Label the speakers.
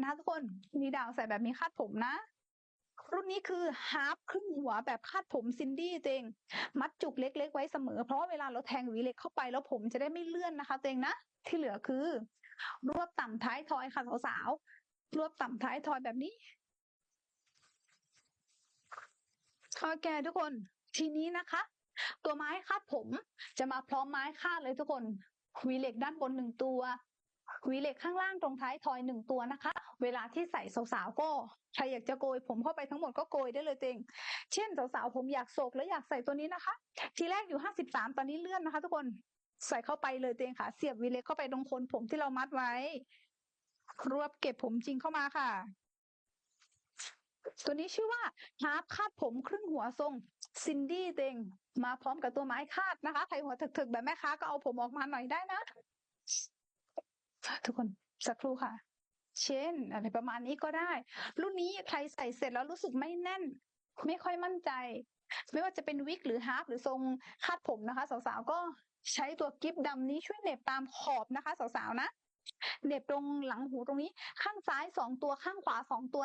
Speaker 1: นะคะทุกคนมีดาวใส่แบบนี้คาดผมนะ รุ่นนี้คือฮาร์ปครึ่งหัวแบบคาดผมซินดี้ตัวเอง มัดจุกเล็ก ๆ ไว้เสมอ เพราะเวลาเราแทงหวีเล็กเข้าไปแล้วผมจะได้ไม่เลื่อนนะคะตัวเองนะ ที่เหลือคือ รวบต่ำท้ายทอยค่ะสาวๆรวบต่ำท้ายทอยแบบนี้โอเคทุกคน ทีนี้นะคะ ตัวไม้คาดผมจะมาพร้อมไม้คาดเลยทุกคนหวีเล็กด้านบนหนึ่งตัว หวีเหล็กข้างล่างตรงท้ายทอยหนึ่งตัวนะคะ เวลาที่ใส่สาวๆก็ใครอยากจะโกย ผมเข้าไปทั้งหมดก็โกยได้เลยเต็งเช่นสาวๆผมอยากโศกแล้วอยากใส่ตัวนี้นะคะ ทีแรกอยู่ห้าสิบสามตอนนี้เลื่อนนะคะ ทุกคนใส่เข้าไปเลยเต็งค่ะ เสียบวีเล็กเข้าไปตรงโคนผมที่เรามัดไว้ รวบเก็บผมจริงเข้ามาค่ะ ตัวนี้ชื่อว่าฮาร์ปคาดผมครึ่งหัวทรงซินดี้เต็งมาพร้อมกับตัวไม้คาดนะคะ ใครหัวถึกๆแบบแม่ค้าก็เอาผมออกมาหน่อยได้นะ ทุกคนสักครู่ค่ะ เช่น อะไรประมาณนี้ก็ได้ รุ่นนี้ใครใส่เสร็จแล้วรู้สึกไม่แน่น ไม่ค่อยมั่นใจ ไม่ว่าจะเป็นวิกหรือฮาร์ปหรือทรงคาดผมนะคะ สาวๆก็ใช้ตัวกิฟดำนี้ช่วยเหน็บตามขอบนะคะ สาวๆนะเหน็บตรงหลังหูตรงนี้ ข้างซ้ายสองตัวข้างขวาสองตัว